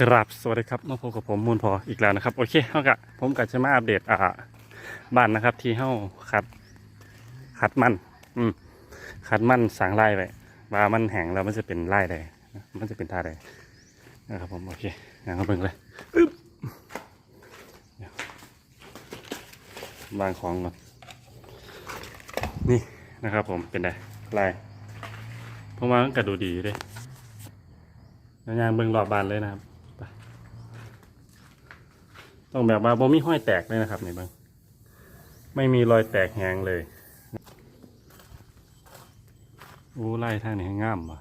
ครับสวัสดีครับมาพบกับผมมูลพออีกแล้วนะครับ โอเคเท่ากับผมกับจะมาอัปเดตอ่าบ้านนะครับ ที่เฮ้าขัดขัดมัน อืมขัดมันสางไล่ไปว่ามันแห้งแล้วมันจะเป็นไล่ใดมันจะเป็นท่าใดนะครับผมโอเคงั้นก็เบิ่งเลยอึ๊บวางของก่อนนี่นะครับ ผมเป็นไดไล่เพราะว่ามันกระดูดีเด้วยยางเบิ่งรอบบานเลยนะครับ ต้องแบบว่าบ่มีห้อยแตกเลยนะครับในเบางไม่มีรอยแตกแหงเลยโอ้ไล่ทางนี้ง่ามว่ะ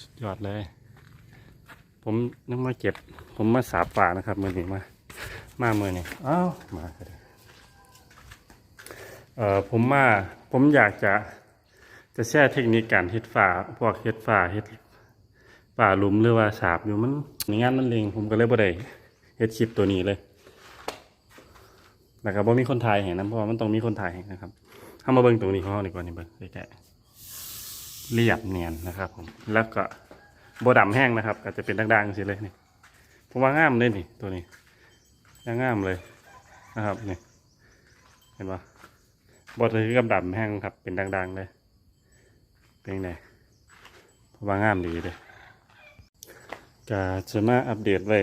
สุดยอดเลย ผมนึกมาเก็บ ผมมาสาบป่านะครับมือนี้มา มามือนี้อ้าวมาเอ่อผมมาผมอยากจะจะแช่เทคนิคการเฮ็ดฝาพวกเฮ็ดฝาเฮ็ดฝาหลุมหรือว่าสาบอยู่มันงานมันเลงผมก็เลยบ่ได้ เฮ็ดคลิปตัวนี้เลยนะครับว่ามีคนถ่ายเห็นนะเพราะว่ามันต้องมีคนถ่ายเห็นนะครับเข้ามาเบิ่งตรงนี้ของเราดีกว่านี่เบิ่งใกล้ๆเรียบเนียนนะครับผมแล้วก็โบดำแห้งนะครับก็จะเป็นด่างๆสิเลยนี่ผมว่างามเลยนี่ตัวนี้ยังงามเลยนะครับนี่เห็นปะบดเลยกับดำแห้งครับ เป็นด่างๆเลยเป็นไงผมว่างามดีเลยก็จะมาอัปเดตไว้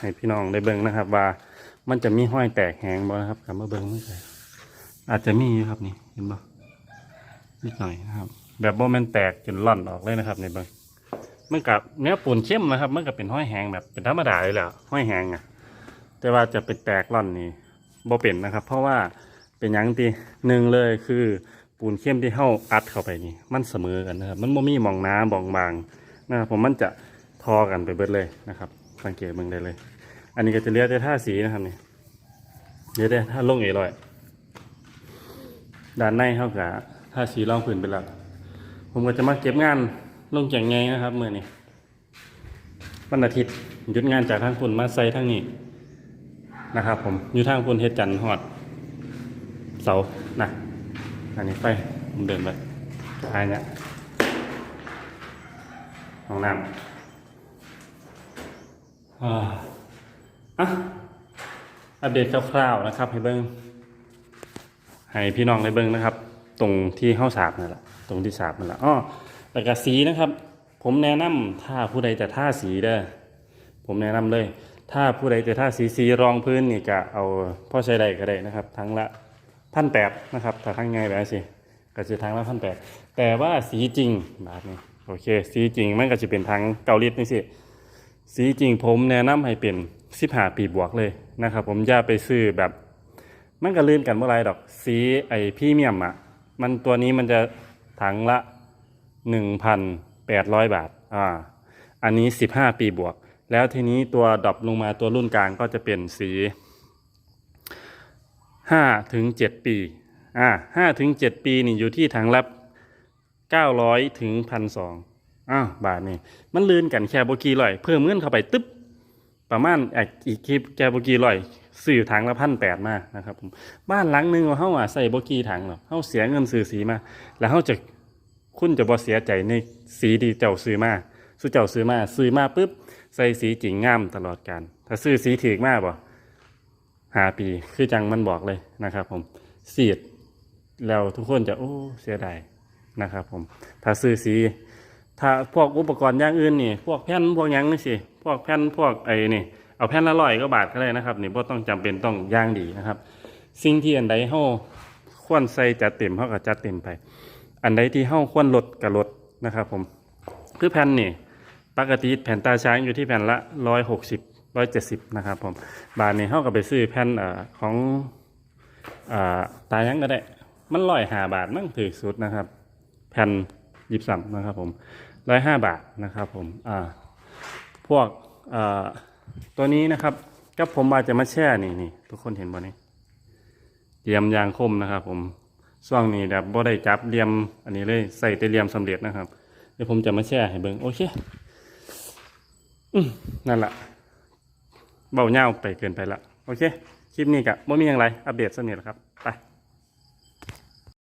ให้พี่น้องได้เบิ่งนะครับ ว่ามันจะมีห้อยแตกแหงบ่นะครับกลับมาเบิ่งไม่ใช่อาจจะมีครับนี่เห็นบ่นิดหน่อยนะครับ แบบบ่แมนแตกจนล่อนออกเลยนะครับในเบิ่งมันกับเนื้อปูนเข้มนะครับ มันก็เป็นห้อยแหงแบบเป็นธรรมดาเลยแหละห้อยแหงอะ แต่ว่าจะเป็นแตกล่อนนี่บ่เป็นนะครับ เพราะว่าเป็นหยังตีหนึ่งเลยคือปูนเข้มที่เฮาอัดเข้าไปนี่ มันเสมอกันนะครับ มันบ่มีมองน้ำบองบางนะครับผมมันจะทอกันไปเบิดเลยนะครับ สังเกตมึงได้เลย อันนี้ก็จะเรียกได้ท่าสีนะครับนี่เรียกได้ท่าลงเอร่อย ด้านในเขากะท่าสีรองผืนไปแล้วผมก็จะมาเก็บงานลงแจงไงนะครับเมื่อนี้วันอาทิตย์หยุดงานจากทางคุณมาใส่ทางนี้นะครับ ผมอยู่ทางคุณเฮจันหอด เสานะอันนี้ไปผมเดินไปท้ายเนี้ยห้องน้ำ อะอัปเดตคร่าวๆนะครับ ให้เบิ้งให้พี่น้องได้เบิ้งนะครับ ตรงที่เข้าสาบนั่นแหละตรงที่สาบนั่นแหละอ้อแต่กระสีนะครับ ผมแนะนำถ้าผู้ใดจะท่าสีเด้อผมแนะนำเลย ถ้าผู้ใดจะท่าสีสีรองพื้นนี่ก็เอาพ่อใช้ใดก็ได้นะครับ ทั้งละพันแปดนะครับถ้าทั้งไงแบบสิก็จะทั้งละพันแปดแต่ว่าสีจริงแบบนี้โอเค สีจริงมันก็จะเป็นทั้งเกาหลีนี่สิ สีจริงผมแนะนำให้เป็นสิบห้าปีบวกเลยนะครับ ผมอย่าไปซื้อแบบมันก็ลื่นกันเมื่อไรดอก สีไอพรี่เมียมอะมันตัวนี้มันจะถังละหนึ่งพันแปดร้อยบาทอ่าอันนี้สิบห้าปีบวก แล้วทีนี้ตัวดรอปลงมาตัวรุ่นกลางก็จะเป็นสีห้าถึงเจ็ดปีอ่าห้าถึงเจ็ดปีนี่อยู่ที่ถังละเก้าร้อยถึงพันสอง อ้าวบาทนี่มันลื่นกันแค่บกีลอย เพิ่มเงินเข้าไปตึ๊บประมาณอ,อีกคลิปแค่บกีลอยสื่อถังละพันแปดมานะครับผมบ้านหลังหนึ่งเขาอะใส่บกีถังหรอกเขาเสียเงินซื้อสีมา แล้วเขาจะคุณจะบ่เสียใจในสีที่เจ้าซื้อมาซื้อเจ้าซื้อมาซื้อมาปุ๊บใส่สีจริงงามตลอดการถ้าซื้อสีถีกมากบ่หาปีคือจังมันบอกเลยนะครับ ผมเสียดแล้วทุกคนจะโอ้เสียดายนะครับ ผมถ้าซื้อสี ถ้าพวกอุปกรณ์อย่างอื่นนี่ พวกแผ่นพวกยังนี่สิพวกแผ่นพวกไอ้นี่เอาแผ่นละร้อยก็บาทก็ได้นะครับนี่บ่ต้องจำเป็นต้องย่างดีนะครับ สิ่งที่อันใดเฮาควรใส่จัดเต็มเฮาก็จัดเต็มไป อันใดที่เฮาควรลดก็ลดนะครับ ผมคือแผ่นนี่ปกติแผ่นตาช้างอยู่ที่แผ่นละร้อยหกสิบร้อยเจ็ดสิบนะครับผมบาทนี้เฮาก็ไปซื้อแผ่นอของอ่าตายังก็ได้ มันร้อยหาบาทมั่งถือสุดนะครับ แผ่นยิบสัมนะครับผม ร้อยห้าบาทนะครับผมอ่าพวกอ่าตัวนี้นะครับก็ผมมาจะมาแช่นี่นี่ทุกคนเห็นบ่นี่เตรียมยางคมนะครับ ผมช่วงนี้แบบบ่ได้จับเรียมอันนี้เลยใส่แต่เรียมสำเร็จนะครับ เดี๋ยวผมจะมาแช่ให้เบิงโอเคอืมนั่นแหละเบาเน่าวไปเกินไปละโอเค คลิปนี้กะบ่มีอย่างไรอัปเดตสนิทแล้วครับ